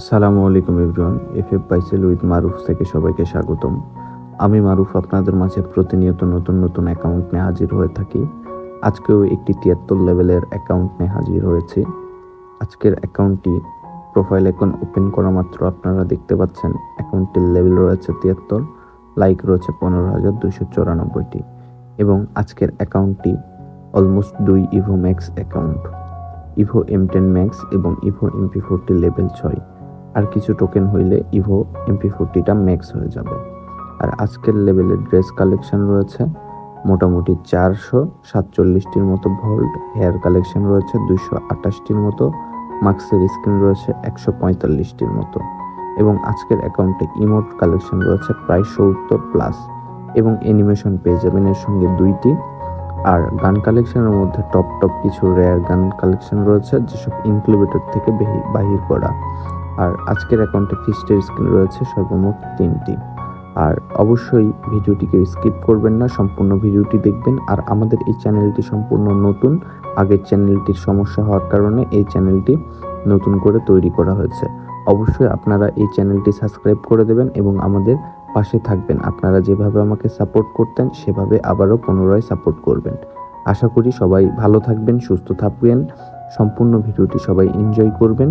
আসসালামু আলাইকুম everyone F F pixel with Maruf থেকে সবাইকে স্বাগতম। আমি মারুফ, আপনাদের মাঝে প্রতিনিয়ত নতুন নতুন অ্যাকাউন্ট নিয়ে হাজির হয়ে থাকি। আজকেও একটি তিয়াত্তর লেভেলের অ্যাকাউন্ট নিয়ে হাজির হয়েছি। আজকের অ্যাকাউন্টটি প্রোফাইল এখন ওপেন করা মাত্র আপনারা দেখতে পাচ্ছেন। অ্যাকাউন্টটির লেভেল রয়েছে তিয়াত্তর লাইক রয়েছে পনেরো হাজার দুশো চৌরানব্বইটি এবং আজকের অ্যাকাউন্টটি অলমোস্ট দুই Evo max account Evo M ten max এবং ইভো এমপি ফোরটি লেভেল ছয়। আর কিছু টোকেন হইলে ইভো এমপি ফোরটিটা ম্যাক্স হয়ে যাবে। আর আজকের লেভেলের ড্রেস কালেকশন রয়েছে, মোটামুটি চারশো সাতচল্লিশটির মতো ভোল্ট হেয়ার কালেকশন রয়েছে, দুইশো আটাশটির মতো মাস্কের স্ক্রিন রয়েছে, একশো পঁয়তাল্লিশটির মতো। এবং আজকের অ্যাকাউন্টে ইমোট কালেকশন রয়েছে প্রায় সত্তর প্লাস এবং অ্যানিমেশন পেয়ে যাবেন এর সঙ্গে দুইটি। আর গান কালেকশনের মধ্যে টপ টপ কিছু রেয়ার গান কালেকশন রয়েছে, যেসব ইনক্লুবেটর থেকে বাহির করা। আর আজকের অ্যাকাউন্টে ফিস্টের স্ক্রিন রয়েছে সর্বমোট তিনটি। আর অবশ্যই ভিডিওটিকে স্কিপ করবেন না, সম্পূর্ণ ভিডিওটি দেখবেন। আর আমাদের এই চ্যানেলটি সম্পূর্ণ নতুন, আগের চ্যানেলটির সমস্যা হওয়ার কারণে এই চ্যানেলটি নতুন করে তৈরি করা হয়েছে। অবশ্যই আপনারা এই চ্যানেলটি সাবস্ক্রাইব করে দেবেন এবং আমাদের পাশে থাকবেন। আপনারা যেভাবে আমাকে সাপোর্ট করতেন, সেভাবে আবারও পুনরায় সাপোর্ট করবেন। আশা করি সবাই ভালো থাকবেন, সুস্থ থাকবেন। সম্পূর্ণ ভিডিওটি সবাই এনজয় করবেন।